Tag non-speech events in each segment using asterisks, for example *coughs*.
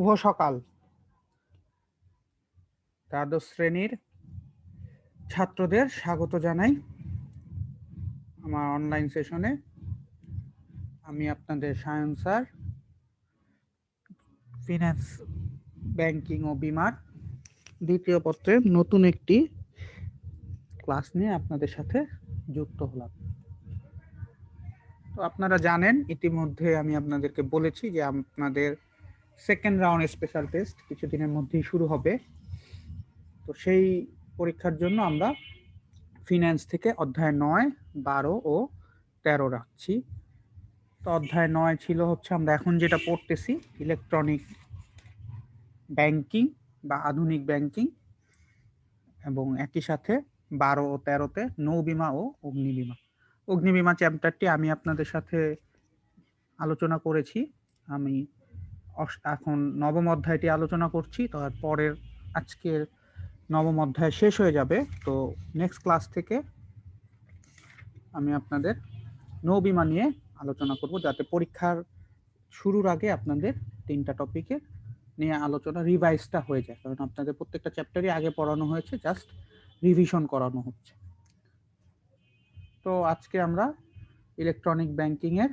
শুভ সকাল। দ্বাদশ শ্রেণির ছাত্রদের স্বাগত জানাই আমার অনলাইন সেশনে আমি আপনাদের সায়ন স্যার ফিনান্স ব্যাংকিং ও বিমার দ্বিতীয় পত্রের নতুন একটি ক্লাস নিয়ে আপনাদের সাথে যুক্ত হলাম। তো আপনারা জানেন, ইতিমধ্যে আমি আপনাদেরকে বলেছি যে আপনাদের সেকেন্ড রাউন্ড স্পেশাল টেস্ট কিছুদিনের মধ্যেই শুরু হবে। তো সেই পরীক্ষার জন্য আমরা ফিনান্স থেকে অধ্যায় নয়, বারো ও তেরো রাখছি। তো অধ্যায় নয় ছিল হচ্ছে আমরা এখন যেটা পড়তেছি ইলেকট্রনিক ব্যাংকিং বা আধুনিক ব্যাংকিং এবং একই সাথে বারো ও তেরোতে নৌ বিমা ও অগ্নি বিমা। অগ্নি বিমা চ্যাপ্টারটি আমি আপনাদের সাথে আলোচনা করেছি। আমি এখন নবম অধ্যায়টি আলোচনা করছি তারপরের আজকের নবম অধ্যায় শেষ হয়ে যাবে। তো নেক্সট ক্লাস থেকে আমি আপনাদের নৌবিমা নিয়ে আলোচনা করব, যাতে পরীক্ষার শুরুর আগে আপনাদের তিনটা টপিকে নিয়ে আলোচনা রিভাইজটা হয়ে যায়। কারণ আপনাদের প্রত্যেকটা চ্যাপ্টারই আগে পড়ানো হয়েছে জাস্ট রিভিশন করানো হচ্ছে। তো আজকে আমরা ইলেকট্রনিক ব্যাংকিং এর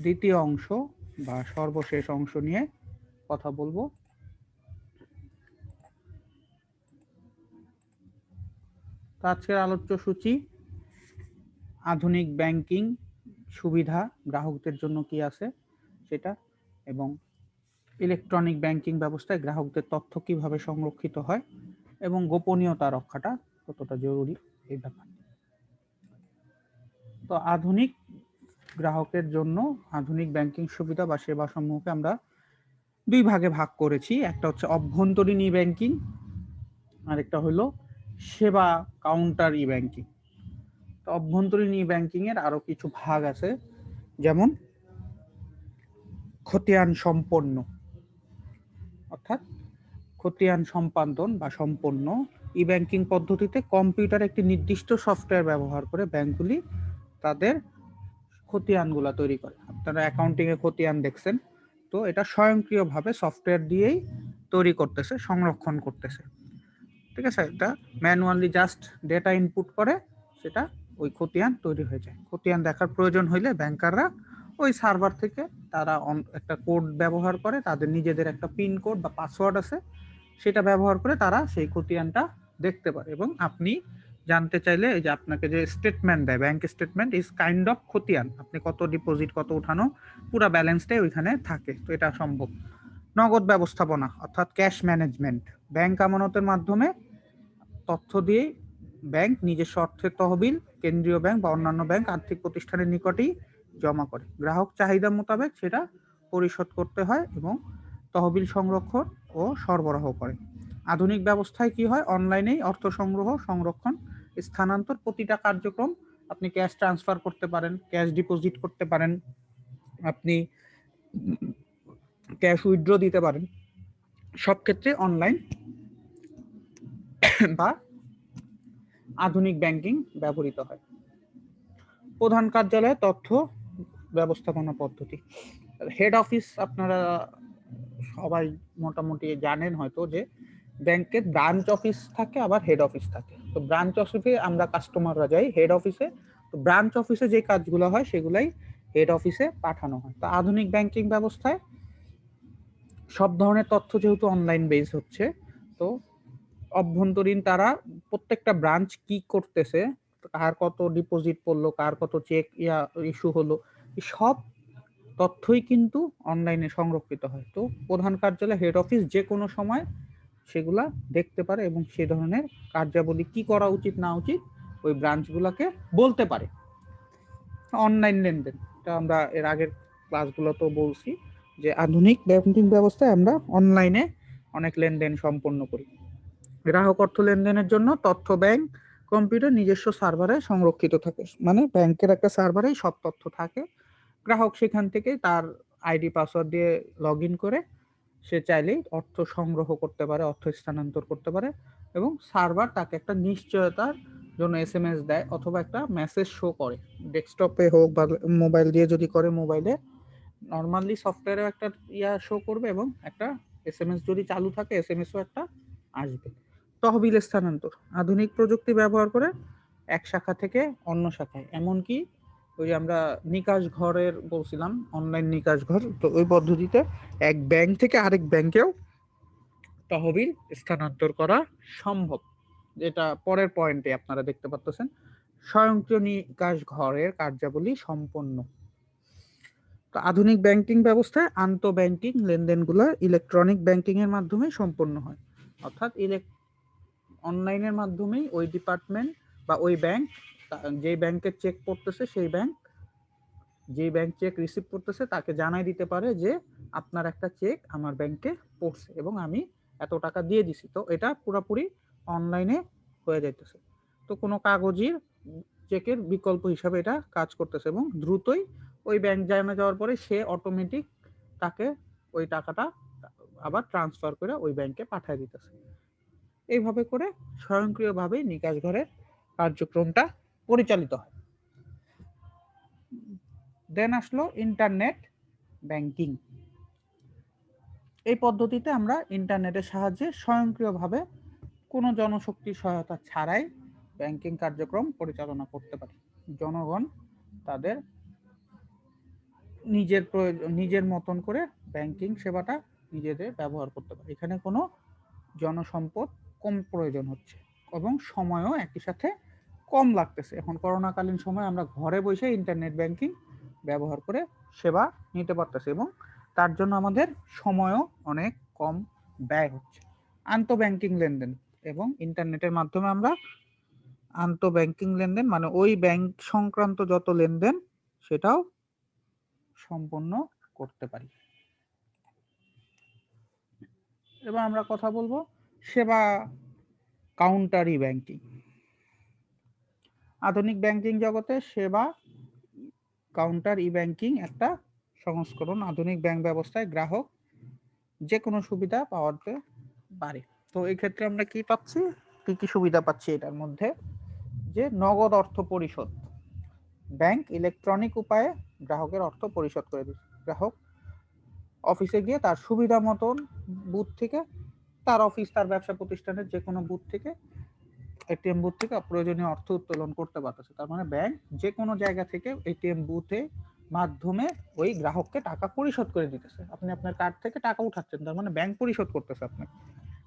দ্বিতীয় অংশ বা সর্বশেষ অংশ নিয়ে কথা বলব। আজকের আলোচ্য সূচি, আধুনিক ব্যাংকিং সুবিধা গ্রাহকদের জন্য কি আছে সেটা এবং ইলেকট্রনিক ব্যাংকিং ব্যবস্থায় গ্রাহকদের তথ্য কীভাবে সংরক্ষিত হয় এবং গোপনীয়তা রক্ষাটা কতটা জরুরি এই ব্যাপার। তো আধুনিক গ্রাহকের জন্য আধুনিক ব্যাংকিং সুবিধা বা সেবা সমূহকে আমরা দুই ভাগে ভাগ করেছি। একটা হচ্ছে অভ্যন্তরীণ ই ব্যাংকিং আর একটা হলো সেবা কাউন্টার ই ব্যাংকিং তো অভ্যন্তরীণ ই ব্যাংকিং এর আরও কিছু ভাগ আছে, যেমন খতিয়ান সম্পন্ন, অর্থাৎ খতিয়ান সম্পাদন বা সম্পন্ন। ই ব্যাংকিং পদ্ধতিতে কম্পিউটার একটি নির্দিষ্ট সফটওয়্যার ব্যবহার করে ব্যাংকগুলি তাদের খতিয়ানগুলা তৈরি করে। আপনারা অ্যাকাউন্টিং এ খতিয়ান দেখছেন। তো এটা স্বয়ংক্রিয়ভাবে সফটওয়্যার দিয়েই তৈরি করতেছে, সংরক্ষণ করতেছে। ঠিক আছে? এটা ম্যানুয়ালি জাস্ট ডেটা ইনপুট করে, সেটা ওই খতিয়ান তৈরি হয়ে যায়। খতিয়ান দেখার প্রয়োজন হইলে ব্যাংকাররা ওই সার্ভার থেকে তারা একটা কোড ব্যবহার করে, তাদের নিজেদের একটা পিন কোড বা পাসওয়ার্ড আছে, সেটা ব্যবহার করে তারা সেই খতিয়ানটা দেখতে পারে এবং আপনি জানতে চাইলে এই যে আপনাকে যে স্টেটমেন্ট দেয় bank statement is kind of খতিয়ান। আপনি কত ডিপোজিট কত উঠানো, পুরো ব্যালেন্সটাই ওইখানে থাকে, তো এটা সম্ভব। নগদ ব্যবস্থাপনা, অর্থাৎ ক্যাশ ম্যানেজমেন্ট ব্যাংক আমানতের মাধ্যমে তথ্য দিয়ে ব্যাংক নিজস্ব অর্থের তহবিল, কেন্দ্রীয় ব্যাংক বা অন্যান্য ব্যাংক আর্থিক প্রতিষ্ঠানের নিকটেই জমা করে। গ্রাহক চাহিদা মোতাবেক সেটা পরিশোধ করতে হয় এবং তহবিল সংরক্ষণ ও সরবরাহ করে। আধুনিক ব্যবস্থায় কি হয়? অনলাইনেই অর্থ সংগ্রহ, সংরক্ষণ স্থানান্তর প্রতিটা কার্যক্রম আপনি ক্যাশ ট্রান্সফার করতে পারেন ক্যাশ ডিপোজিট করতে পারেন, আপনি ক্যাশ উইথড্র দিতে পারেন। সব ক্ষেত্রে অনলাইন *coughs* বা আধুনিক ব্যাংকিং ব্যবহৃত হয়। প্রধান কার্যালয়ে তথ্য ব্যবস্থাপনা পদ্ধতি। হেড অফিস আপনারা সবাই মোটামুটি জানেন হয়তো যে ব্যাংকের ব্রাঞ্চ অফিস থাকে, আবার হেড অফিস থাকে। তো ব্রাঞ্চ অফিসে আমরা কাস্টমাররা যাই হেড অফিসে তো ব্রাঞ্চ অফিসে যে কাজগুলো হয়, সেগুলাই হেড অফিসে পাঠানো হয়। তো আধুনিক ব্যাংকিং ব্যবস্থায় সব ধরনের তথ্য যেহেতু অনলাইন বেস হচ্ছে, তো অভ্যন্তরীণ তারা প্রত্যেকটা ব্রাঞ্চ কি করতেছে, কার কত ডিপোজিট পড়ল, কার কত চেক ইয়া ইস্যু হলো সব তথ্যই কিন্তু অনলাইনে সংরক্ষিত হয়। তো প্রধান কার্যালয় হেড অফিস যে কোনো সময় সেগুলা দেখতে পারে এবং সে ধরনের কার্যাবলী কি করা উচিত, না উচিত, ওই ব্রাঞ্চগুলোকে বলতে পারে। অনলাইন লেনদেন, এটা আমরা এর আগের ক্লাসগুলোতেও বলছি যে আধুনিক ব্যাংকিং ব্যবস্থায় আমরা অনলাইনে অনেক লেনদেন সম্পন্ন করি। গ্রাহক অর্থ লেনদেনের জন্য তথ্য ব্যাংক, কম্পিউটার নিজস্ব সার্ভারে সংরক্ষিত থাকে। মানে ব্যাংকের একটা সার্ভারেই সব তথ্য থাকে। গ্রাহক সেখান থেকে তার আইডি, পাসওয়ার্ড দিয়ে লগ ইন করে সে চাইলেই অর্থ সংগ্রহ করতে পারে, অর্থ স্থানান্তর করতে পারে এবং সার্ভার তাকে একটা নিশ্চয়তার জন্য এস এম এস দেয় অথবা একটা মেসেজ শো করে। ডেস্কটপে হোক বা মোবাইল দিয়ে যদি করে মোবাইলে নর্মালি সফটওয়্যারেও একটা ইয়া শো করবে এবং একটা এসএমএস যদি চালু থাকে এস এম এসও একটা আসবে। তহবিল স্থানান্তর। আধুনিক প্রযুক্তি ব্যবহার করে এক শাখা থেকে অন্য শাখায়। এমনকি ওই আমরা নিকাশ ঘরের বলছিলাম অনলাইন নিকাশ ঘর। তো ওই পদ্ধতিতে এক ব্যাংক থেকে আরেক ব্যাংকেও তহবিল স্থানান্তর করা সম্ভব। যেটা পরের পয়েন্টে আপনারা দেখতে পাচ্ছেন স্বয়ংক্রিয় নিকাশ ঘরের কার্যাবলী সম্পন্ন। তো আধুনিক ব্যাংকিং ব্যবস্থায় আন্ত ব্যাংকিং লেনদেনগুলো ইলেকট্রনিক ব্যাংকিং এর মাধ্যমে সম্পন্ন হয়। অর্থাৎ ইলেক অনলাইনের মাধ্যমেই ওই ডিপার্টমেন্ট বা ওই ব্যাংক যে ব্যাংকের চেক পড়তেছে, সেই ব্যাংক যে ব্যাংক চেক রিসিভ করতেছে, তাকে জানাই দিতে পারে যে, আপনার একটা চেক আমার ব্যাংকে পড়ছে এবং আমি এত টাকা দিয়ে দিছি। তো এটা পুরোপুরি অনলাইনে হয়ে যাইতেছে। তো কোনো কাগজের চেকের বিকল্প হিসাবে এটা কাজ করতেছে এবং দ্রুতই ওই ব্যাংক জানা যাওয়ার পরে সে অটোমেটিক তাকে ওই টাকাটা আবার ট্রান্সফার করে ওই ব্যাংকে পাঠিয়ে দিতেছে। এইভাবে করে স্বয়ংক্রিয়ভাবে নিকাশ ঘরের কার্যক্রমটা পরিচালিত হয়। দেন আসলো ইন্টারনেট ব্যাংকিং এই পদ্ধতিতে আমরা ইন্টারনেটের সাহায্যে স্বয়ংক্রিয়ভাবে কোনো জনশক্তির সহায়তা ছাড়াই ব্যাংকিং কার্যক্রম পরিচালনা করতে পারি। জনগণ তাদের নিজের প্রয়োজন, নিজের মতন করে ব্যাংকিং সেবাটা নিজেদের ব্যবহার করতে পারে। এখানে কোনো জনসম্পদ কম প্রয়োজন হচ্ছে এবং সময়ও একই সাথে কম লাগতেছে। এখন করোনাকালীন সময় আমরা ঘরে বসে ইন্টারনেট ব্যাংকিং ব্যবহার করে সেবা নিতে পারতেছি এবং তার জন্য আমাদের সময়ও অনেক কম ব্যয় হচ্ছে। আন্ত ব্যাংকিং লেনদেন এবং ইন্টারনেটের মাধ্যমে আমরা আন্ত ব্যাংকিং লেনদেন মানে ওই ব্যাংক সংক্রান্ত যত লেনদেন সেটাও সম্পন্ন করতে পারি। এবার আমরা কথা বলব সেবা কাউন্টারি ব্যাংকিং আধুনিক ব্যাংকিং জগতে সেবা কাউন্টার ই ব্যাংকিং একটা সংস্করণ। আধুনিক ব্যাংক ব্যবস্থায় গ্রাহক যে কোনো সুবিধা পাওয়াতে পারে। তো এই ক্ষেত্রে আমরা কি পাচ্ছি? কি কি সুবিধা পাচ্ছি এটার মধ্যে? যে নগদ অর্থ পরিশোধ। ব্যাংক ইলেকট্রনিক উপায়ে গ্রাহকের অর্থ পরিশোধ করে দিচ্ছে। গ্রাহক অফিসে গিয়ে তার সুবিধা মতন বুথ থেকে, তার অফিস, তার ব্যবসা প্রতিষ্ঠানের যে কোনো বুথ থেকে এটিএম বুথ থেকে অপ্রয়োজনীয় অর্থ উত্তোলন করতে পারতেছে তার মানে ব্যাংক যে কোনো জায়গা থেকে এটিএম বুথে মাধ্যমে ওই গ্রাহককে টাকা পরিশোধ করে দিতেছে। আপনি আপনার কার্ড থেকে টাকা উঠাচ্ছেন, তার মানে ব্যাংক পরিশোধ করতেছে আপনাকে।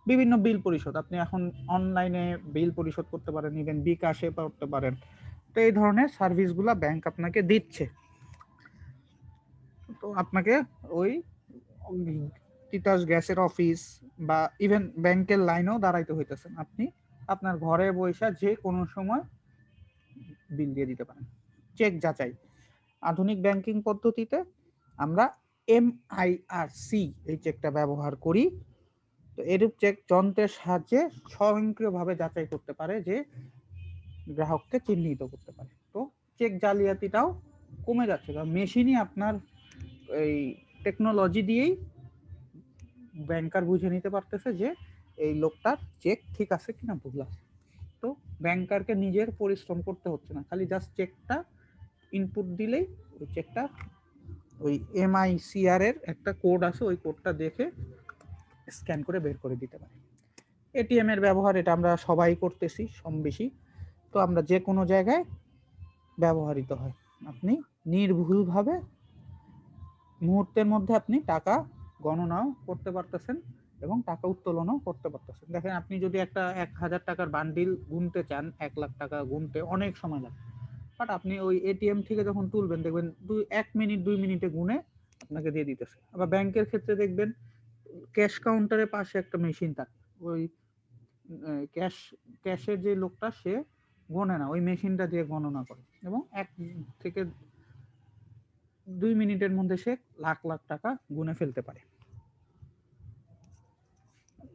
বিভিন্ন বিল পরিশোধ, আপনি এখন অনলাইনে বিল পরিশোধ করতে পারেন ইভেন বিকাশে করতে পারেন। তো এই ধরনের সার্ভিসগুলো ব্যাংক আপনাকে দিচ্ছে। তো আপনাকে ওই তিতাস গ্যাসের অফিস বা ইভেন ব্যাংকের লাইনেও দাঁড়াইতে হইতেছেন আপনি আপনার ঘরে বৈশা যে কোনো সময় বিল দিয়ে দিতে পারেন। চেক যাচাই। আধুনিক ব্যাংকিং পদ্ধতিতে আমরা এমআইআরসি এই চেকটা ব্যবহার করি। তো এরূপ চেক যন্ত্রের সাহায্যে স্বয়ংক্রিয়ভাবে যাচাই করতে পারে যে গ্রাহককে চিহ্নিত করতে পারে। তো চেক জালিয়াতিটাও কমে যাচ্ছে। কারণ মেশিনই আপনার এই টেকনোলজি দিয়েই ব্যাংকার বুঝে নিতে পারতেছে যে এই লোকটার চেক ঠিক আছে কিনা ভুল আছে তো ব্যাংকারকে নিজের পরিশ্রম করতে হচ্ছে না, খালি জাস্ট চেকটা ইনপুট দিলেই ওই চেকটা ওই এমআইসিআর এর একটা কোড আছে, ওই কোডটা দেখে স্ক্যান করে বের করে দিতে পারে। এটিএম এর ব্যবহার এটা আমরা সবাই করতেছি, কম বেশি। তো আমরা যে কোনো জায়গায় ব্যবহৃত হয়। আপনি নির্ভুলভাবে মুহূর্তের মধ্যে আপনি টাকা গণনাও করতে পারতেছেন। এবং টাকা উত্তোলনও করতে পারতেছেন দেখেন, আপনি যদি একটা এক হাজার টাকার বান্ডিল গুনতে চান, এক লাখ টাকা গুনতে অনেক সময় লাগে। বাট আপনি ওই এটিএম থেকে যখন তুলবেন, দেখবেন দুই, এক মিনিট, দুই মিনিটে গুনে আপনাকে দিয়ে দিতেছে। আবার ব্যাংকের ক্ষেত্রে দেখবেন, ক্যাশ কাউন্টারের পাশে একটা মেশিন থাকে। ওই ক্যাশ, ক্যাশের যে লোকটা, সে গণে না, ওই মেশিনটা দিয়ে গণনা করে। এবং এক থেকে দুই মিনিটের মধ্যে সে লাখ লাখ টাকা গুনে ফেলতে পারে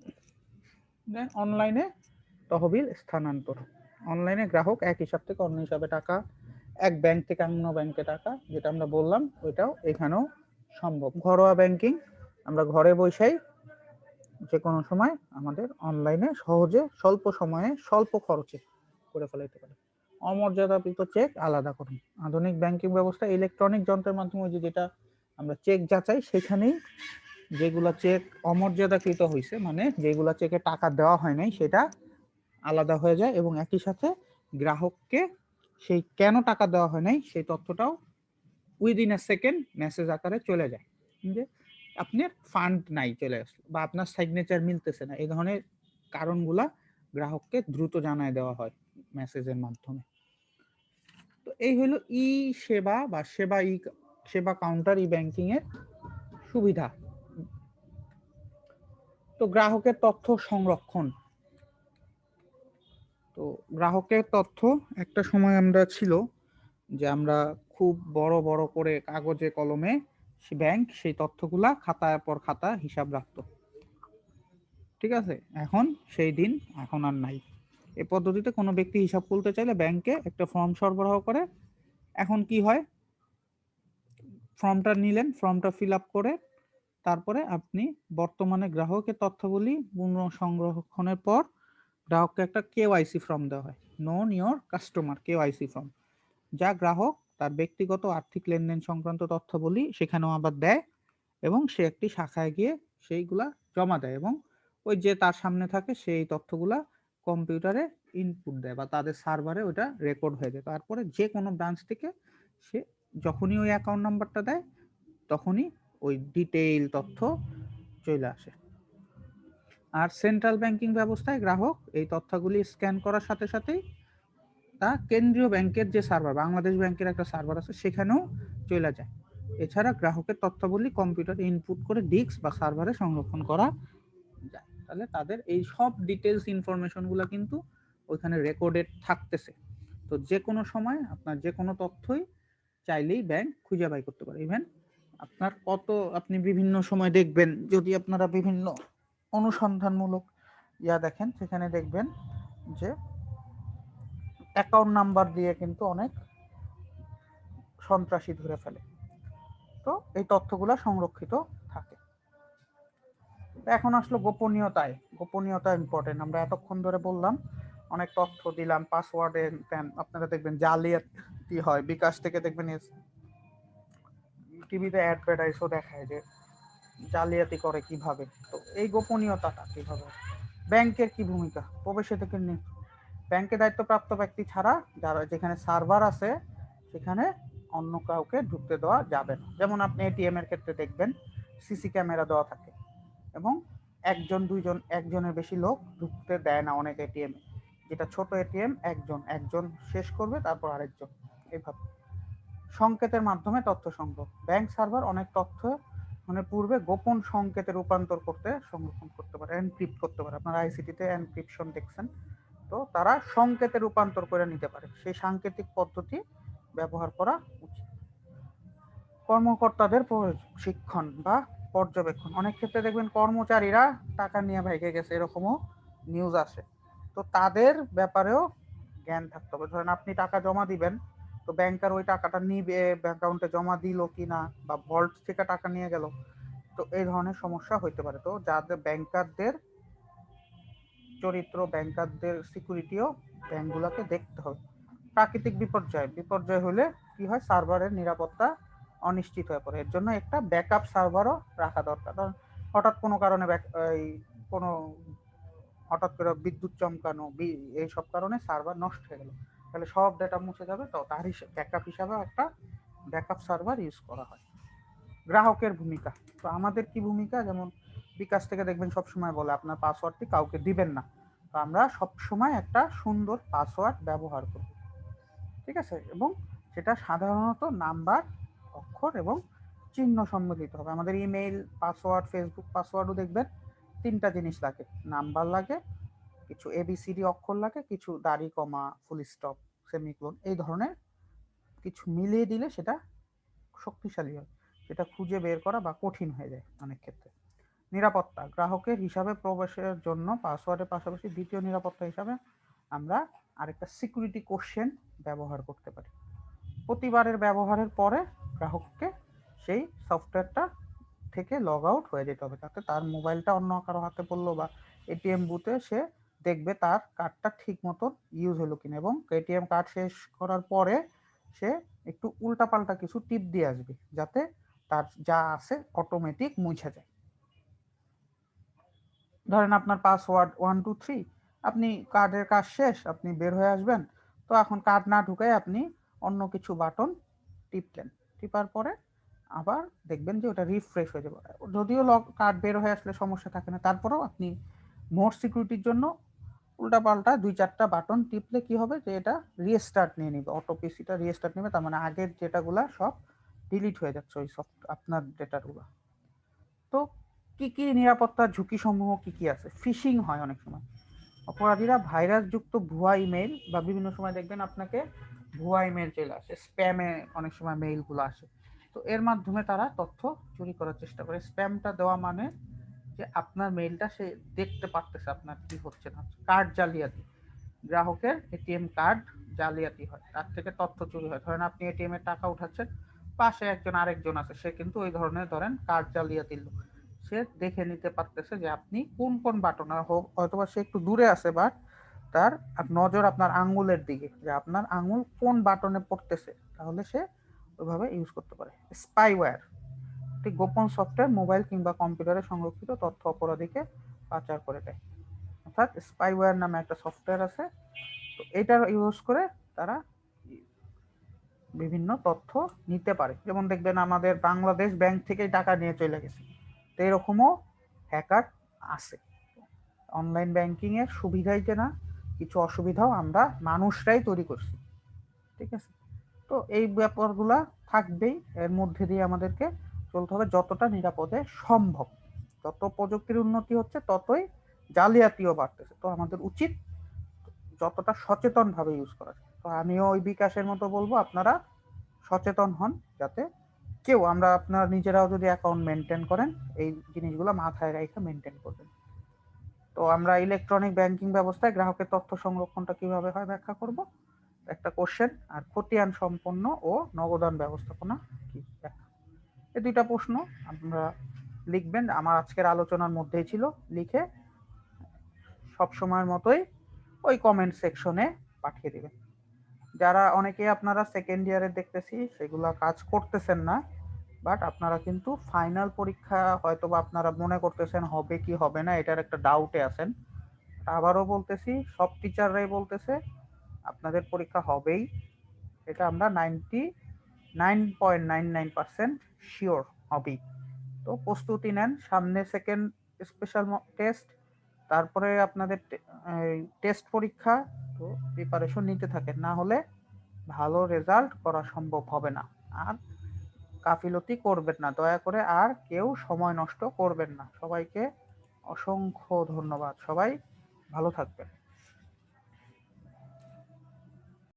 দেন অনলাইনে তহবিল স্থানান্তর। অনলাইনে গ্রাহক এক হিসাব থেকে অন্য হিসাবে টাকা, এক ব্যাংক থেকে অন্য ব্যাংকে টাকা, যেটা আমরা বললাম, ওইটাও এখানেও সম্ভব। ঘরোয়া ব্যাংকিং আমরা ঘরে বসেই যে কোনো সময় আমাদের অনলাইনে সহজে, স্বল্প সময়ে, স্বল্প খরচে করে ফেলাইতে পারি। অমর্যাদাকৃত চেক আলাদা করুন। আধুনিক ব্যাংকিং ব্যবস্থা ইলেকট্রনিক যন্ত্রের মাধ্যমে যে যেটা আমরা চেক যাচাই, সেখানেই যেগুলা চেক অমর্যাদাকৃত হয়েছে মানে যেগুলা চেকে টাকা দেওয়া হয় নাই, সেটা আলাদা হয়ে যায় এবং একই সাথে গ্রাহককে সেই কেন টাকা দেওয়া হয় নাই, সেই তথ্যটাও উইদিন এ সেকেন্ড মেসেজ আকারে চলে যায়। যে আপনার ফান্ড নাই চলে আসলো বা আপনার সিগনেচার মিলতেছে না, এই ধরনের কারণগুলা গ্রাহককে দ্রুত জানায় দেওয়া হয় মেসেজের মাধ্যমে। তো এই হলো ই সেবা বা সেবা ই, সেবা কাউন্টার ই ব্যাংকিং এর সুবিধা। তো গ্রাহকের তথ্য সংরক্ষণ। তো গ্রাহকের তথ্য একটা সময় আমরা ছিল যে আমরা খুব বড় বড় করে কাগজে কলমে সে ব্যাংক সেই তথ্যগুলা খাতার পর খাতা হিসাব রাখতো। ঠিক আছে? এখন সেই দিন এখন আর নাই। এ পদ্ধতিতে কোনো ব্যক্তি হিসাব খুলতে চাইলে ব্যাংকে একটা ফর্ম সরবরাহ করে। এখন কি হয়? ফর্মটা নিলেন, ফর্মটা ফিল আপ করে তারপরে আপনি বর্তমানে গ্রাহকের তথ্যগুলি পুনঃ সংরক্ষণের পর গ্রাহককে একটা কেওয়াইসি ফর্ম দেওয়া হয়। Known your customer KYC form যা গ্রাহক তার ব্যক্তিগত আর্থিক লেনদেন সংক্রান্ত তথ্যগুলি সেখানেও আবার দেয় এবং সে একটি শাখায় গিয়ে সেইগুলা জমা দেয় এবং ওই যে তার সামনে থাকে সেই তথ্যগুলা কম্পিউটারে ইনপুট দেয় বা তাদের সার্ভারে ওটা রেকর্ড হয়ে যায়। তারপরে যে কোনো ব্রাঞ্চ থেকে সে যখনই ওই অ্যাকাউন্ট নাম্বারটা দেয়, তখনই ওই ডিটেইল তথ্য চলে আসে। আর সেন্ট্রাল ব্যাংকিং ব্যবস্থায় গ্রাহক এই তথ্যগুলি স্ক্যান করার সাথে সাথেই তা কেন্দ্রীয় ব্যাংকের যে সার্ভার বাংলাদেশ ব্যাংকের একটা সার্ভার আছে, সেখানেও চলে যায়। এছাড়া গ্রাহকের তথ্যগুলি কম্পিউটারে ইনপুট করে ডিস্ক বা সার্ভারে সংরক্ষণ করা যায়। তাহলে তাদের এই সব ডিটেলস ইনফরমেশনগুলো কিন্তু ওইখানে রেকর্ডেড থাকতেছে। তো যে কোনো সময় আপনার যে কোনো তথ্যই চাইলেই ব্যাংক খুঁজে বাই করতে পারে। ইভেন আপনার কত আপনি বিভিন্ন সময় দেখবেন, যদি আপনারা বিভিন্ন অনুসন্ধানমূলক ইয়া দেখেন, সেখানে দেখবেন যে অ্যাকাউন্ট নাম্বার দিয়ে কিন্তু অনেক সন্ত্রাসী ধরে ফেলে। তো এই তথ্যগুলো সংরক্ষিত থাকে। এখন আসলো গোপনীয়তায়। গোপনীয়তা ইম্পর্টেন্ট আমরা এতক্ষণ ধরে বললাম, অনেক তথ্য দিলাম পাসওয়ার্ডে আপনারা দেখবেন জালিয়াতি হয়, বিকাশ থেকে দেখবেন টিভিতে অ্যাডভার্টাইজও দেখায় যে জালিয়াতি করে কীভাবে। তো এই গোপনীয়তাটা কীভাবে? ব্যাংকের কি ভূমিকা? প্রবেশে থেকে ব্যাংকে দায়িত্বপ্রাপ্ত ব্যক্তি ছাড়া যারা যেখানে সার্ভার আছে, সেখানে অন্য কাউকে ঢুকতে দেওয়া যাবে না। যেমন আপনি এটিএম এর ক্ষেত্রে দেখবেন সিসি ক্যামেরা দেওয়া থাকে এবং একজন, দুইজন, একজনের বেশি লোক ঢুকতে দেয় না অনেক এটিএম যেটা ছোট এটিএম একজন একজন শেষ করবে, তারপর আরেকজন। এইভাবে সংকেতের মাধ্যমে তথ্য সংগ্রহ। ব্যাংক সার্ভার অনেক তথ্য মানে পূর্বে গোপন সংকেতে রূপান্তর করতে সংরক্ষণ করতে পারে এনক্রিপ্ট করতে পারে। আপনারা আইসিটিতে এনক্রিপশন দেখছেন। তো তারা সংকেতে রূপান্তর করে নিতে পারে। সেই সাংকেতিক পদ্ধতি ব্যবহার করা উচিত। কর্মকর্তাদের প্রশিক্ষণ বা পর্যবেক্ষণ। অনেক ক্ষেত্রে দেখবেন কর্মচারীরা টাকা নিয়ে ভেগে গেছে, এরকমও নিউজ আসে। তো তাদের ব্যাপারেও জ্ঞান থাকতে হবে। ধরেন আপনি টাকা জমা দিবেন তো ব্যাংকার ওই টাকাটা নিবে অ্যাকাউন্টে জমা দিল কি না বা ভল্ট থেকে টাকা নিয়ে গেল, তো এই ধরনের সমস্যা হইতে পারে। তো যাদের ব্যাংকারদের চরিত্র ব্যাংকারদের সিকিউরিটিও ব্যাংকগুলোকে দেখতে হবে। প্রাকৃতিক বিপর্যয় বিপর্যয় হলে কি হয়? সার্ভারের নিরাপত্তা অনিশ্চিত হয়ে পড়ে। এর জন্য একটা ব্যাকআপ সার্ভারও রাখা দরকার। কারণ হঠাৎ কোনো কারণে এই কোনো হঠাৎ করে বিদ্যুৎ চমকানো এই সব কারণে সার্ভার নষ্ট হয়ে গেল। তাহলে সব ডেটা মুছে যাবে, তো তার ব্যাকআপ হিসাবে একটা ব্যাকআপ সার্ভার ইউজ করা হয়। গ্রাহকের ভূমিকা, তো আমাদের কি ভূমিকা? যেমন বিকাশ থেকে দেখবেন সব সময় বলে, আপনার পাসওয়ার্ডটি কাউকে দিবেন না। তো আমরা সব সময় একটা সুন্দর পাসওয়ার্ড ব্যবহার করব। ঠিক আছে? এবং সেটা সাধারণত নাম্বার, অক্ষর এবং চিহ্ন সম্মিলিত হবে। আমাদের ইমেইল পাসওয়ার্ড ফেসবুক পাসওয়ার্ডও দেখবেন, তিনটা জিনিস লাগে। নাম্বার লাগে, কিছু এবিসিডি অক্ষর লাগে, কিছু দাড়ি, কমা ফুল স্টপ সেমিক্লোন, এই ধরনের কিছু মিলিয়ে দিলে সেটা শক্তিশালী হয়, সেটা খুঁজে বের করা বা কঠিন হয়ে যায় অনেক ক্ষেত্রে। নিরাপত্তা, গ্রাহকের হিসাবে প্রবেশের জন্য পাসওয়ার্ডের পাশাপাশি দ্বিতীয় নিরাপত্তা হিসাবে আমরা আরেকটা সিকিউরিটি কোশ্চেন ব্যবহার করতে পারি। প্রতিবারের ব্যবহারের পরে গ্রাহককে সেই সফটওয়্যারটা থেকে লগ আউট হয়ে যেতে হবে, তাতে তার মোবাইলটা অন্য কারও হাতে পড়ল বা এটিএম বুথে সে দেখবে তার কার্ডটা ঠিক মতো ইউজ হলো কিনা এবং এটিএম কার্ড শেষ করার পরে সে একটু উল্টাপাল্টা কিছু টিপ দিয়ে আসবে যাতে তার যা আছে অটোমেটিক মুছে যায়। ধরেন আপনার পাসওয়ার্ড ওয়ান টু থ্রি আপনি কার্ডের কাজ শেষ, আপনি বের হয়ে আসবেন, তো এখন কার্ড না ঢুকাই আপনি অন্য কিছু বাটন টিপলেন টিপার পরে আবার দেখবেন যে ওটা রিফ্রেশ হয়ে যাবে। যদিও লক কার্ড বের হয়ে আসলে সমস্যা থাকে না, তারপরেও আপনি মোর সিকিউরিটির জন্য উল্টাপাল্টা দুই চারটা বাটন টিপলে কি হবে যে এটা রিস্টার্ট নিয়ে নিবে। অটো পিসিটা রিস্টার্ট নেবে, তার মানে আগের যেটাগুলা সব ডিলিট হয়ে যাচ্ছে ওই সফট আপনার ডেটাগুলো। তো কি কি নিরাপত্তার ঝুঁকি সমূহ কি কি আছে? ফিশিং হয় অনেক সময়। অপরাধীরা ভাইরাস যুক্ত ভুয়া ইমেল বা বিভিন্ন সময় দেখবেন আপনাকে ভুয়া ইমেল চলে আসে স্প্যামে অনেক সময় মেইলগুলো আসে। তো এর মাধ্যমে তারা তথ্য চুরি করার চেষ্টা করে। স্প্যামটা দেওয়া মানে যে আপনার মেইলটা সে দেখতে পারতেছে আপনার কি হচ্ছে না কার্ড জালিয়াতি। গ্রাহকের এটিএম কার্ড জালিয়াতি হয়। তার থেকে তথ্য চুরি হয়। ধরেন আপনি এটিএম এর টাকা উঠাচ্ছেন, পাশে একজন আরেকজন আছে, সে কিন্তু ওই ধরনের ধরেন কার্ড জালিয়াতির লোক। সে দেখে নিতে পারতেছে যে আপনি কোন কোন বাটন হোক অথবা সে একটু দূরে আছে বাট তার নজর আপনার আঙ্গুলের দিকে, যে আপনার আঙ্গুল কোন বাটনে পড়তেছে। তাহলে সে ওইভাবে ইউজ করতে পারে। স্পাইওয়্যার একটি গোপন সফটওয়্যার মোবাইল কিংবা কম্পিউটারে সংরক্ষিত তথ্য অপরাধীকে পাচার করে দেয়। অর্থাৎ স্পাইওয়্যার নামে একটা সফটওয়্যার আছে। তো এটার ইউজ করে তারা বিভিন্ন তথ্য নিতে পারে। যেমন দেখবেন আমাদের বাংলাদেশ ব্যাংক থেকেই টাকা নিয়ে চলে গেছে। তো এরকমও হ্যাকার আছে। অনলাইন ব্যাংকিং এর সুবিধাই যে না, কিছু অসুবিধাও আমরা মানুষরাই তৈরি করছি। ঠিক আছে? তো এই ব্যাপারগুলা থাকবেই। এর মধ্যে দিয়ে আমাদেরকে চলতে হবে যতটা নিরাপদে সম্ভব। যত প্রযুক্তির উন্নতি হচ্ছে, ততই জালিয়াতিও বাড়তেছে। তো আমাদের উচিত যতটা সচেতন ভাবে ইউজ করা তো আমিও ওই বিকাশের মতো বলব, আপনারা সচেতন হন যাতে কেউ, আমরা আপনারা নিজেরাও যদি অ্যাকাউন্ট মেনটেন করেন, এই জিনিসগুলো মাথায় রেখে মেনটেন করবেন। তো আমরা ইলেকট্রনিক ব্যাংকিং ব্যবস্থায় গ্রাহকের তথ্য সংরক্ষণটা কীভাবে হয় ব্যাখ্যা করব? একটা কোশ্চেন আর খতিয়ান সম্পন্ন ও নগদান ব্যবস্থাপনা কি ব্যাখ্যা এই দুইটা প্রশ্ন আপনারা লিখবেন। আমার আজকের আলোচনার মধ্যেই ছিল। লিখে সব সময়ের মতোই ওই কমেন্ট সেকশনে পাঠিয়ে দেবেন। যারা অনেকে আপনারা সেকেন্ড ইয়ারে দেখতেছি, সেগুলো কাজ করতেছেন না বাট আপনারা কিন্তু ফাইনাল পরীক্ষা হয়তো বা আপনারা মনে করতেছেন হবে কি হবে না, এটার একটা ডাউটে আছেন। আবারও বলতেছি, সব টিচাররাই বলতেছে, আপনাদের পরীক্ষা হবেই। এটা আমরা ninety nine point nine nine percent sure হবেই তো প্রস্তুতি নেন, সামনে সেকেন্ড স্পেশাল টেস্ট তারপরে আপনাদের টেস্ট পরীক্ষা, তো প্রিপারেশন নিতে থাকেন। না হলে ভালো রেজাল্ট করা সম্ভব হবে না। আর কাফিলতি করবেন না। দয়া করে আর কেউ সময় নষ্ট করবেন না। সবাইকে অসংখ্য ধন্যবাদ। সবাই ভালো থাকবেন।